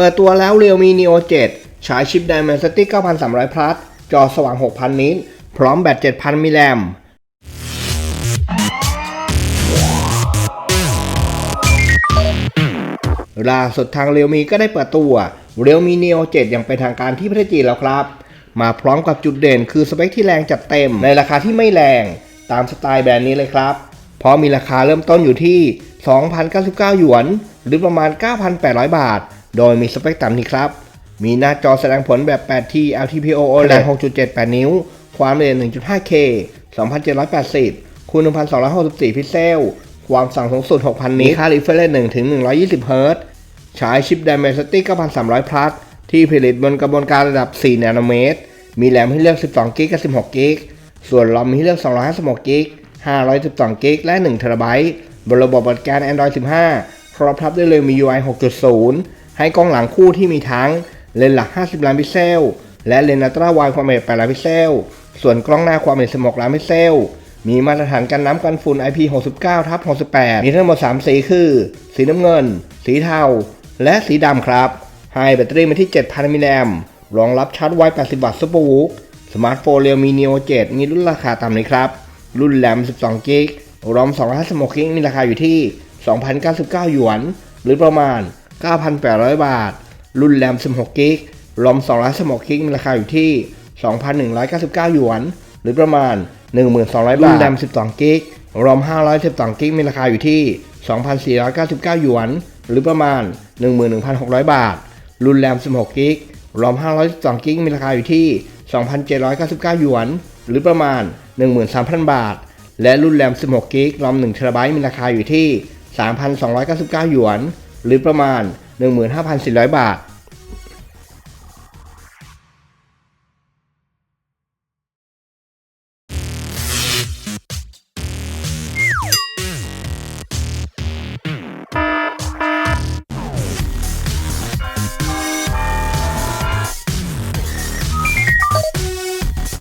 เปิดตัวแล้ว Realme Neo 7 ฉายชิป Dimensity 9300 Plus จอสว่าง 6,000 นิตพร้อมแบต 7,000 มิลลิแอมล่าสุดทาง Realme ก็ได้เปิดตัว Realme Neo 7 อย่างเป็นทางการที่ประเทศจีนแล้วครับ มาพร้อมกับจุดเด่นคือสเปคที่แรงจัดเต็มในราคาที่ไม่แรงตามสไตล์แบรนด์นี้เลยครับ เพราะมีราคาเริ่มต้นอยู่ที่ 2,099 หยวน หรือประมาณ 9,800 บาท โดยมีสเปคต่ำนี้ครับ มีหน้าจอแสดงผลแบบ 8T LTPO OLED 6.78 นิ้ว ความละเอียด 1.5K 2780 คูณ1,264 พิกเซล ความสั่งสูงสุด 6,000 นิตค่า refresh 1ถึง120เฮิรตซ์ใช้ชิป Dimensity 9300 Plus ที่ผลิตบนกระบวนการระดับ 4 นาโนเมตร มีแรมให้เลือก 12 กิกกับ 16 กิก ส่วนรอมมีให้เลือก 256 กิก 512 กิก และ1เทราไบต์บนระบบปฏิบัติการ Android 15 พร้อมทับได้เลย MIUI 6.0 ให้กล้องหลังคู่ที่มีทั้งเลนส์หลัก 50 ล้านพิกเซล และเลนส์อัลตราไวด์ความละเอียด8ล้านพิกเซล ส่วนกล้องหน้าความละเอียด16ล้านพิกเซล มีมาตรฐานกันน้ำกันฝุ่น IP69 ทับ68มีทั้งหมด 3 สีคือ สีน้ำเงิน สีเทา และสีดำครับ ให้แบตเตอรี่มาที่ 7,000 มิลลิแอมรองรับชาร์จไว80 วัตต์ซูเปอร์วูกสมาร์ทโฟน Realme Neo 7 มีรุ่นราคาต่ำนี้ครับ รุ่นแรม12 กิกรอม256กิกมีราคาอยู่ที่ 2,099 หยวน หรือประมาณ 9,800 บาท รุ่นแรม 16 กิกรอม256กิกมีราคาอยู่ที่ 2,199 หยวน หรือประมาณ 1,200 บาท รุ่นแรม 12 กิกรอม512 กิกมีราคาอยู่ที่ 2,499 หยวน หรือประมาณ 11,600 บาท รุ่นแรม 16 กิกรอม512 กิกมีราคาอยู่ที่ 2,799 หยวน หรือประมาณ 13,000 บาท และรุ่นแรม 16 กิกรอม1เทราไบต์มีราคาอยู่ที่ 3,299 หยวน หรือประมาณ 15,400 บาท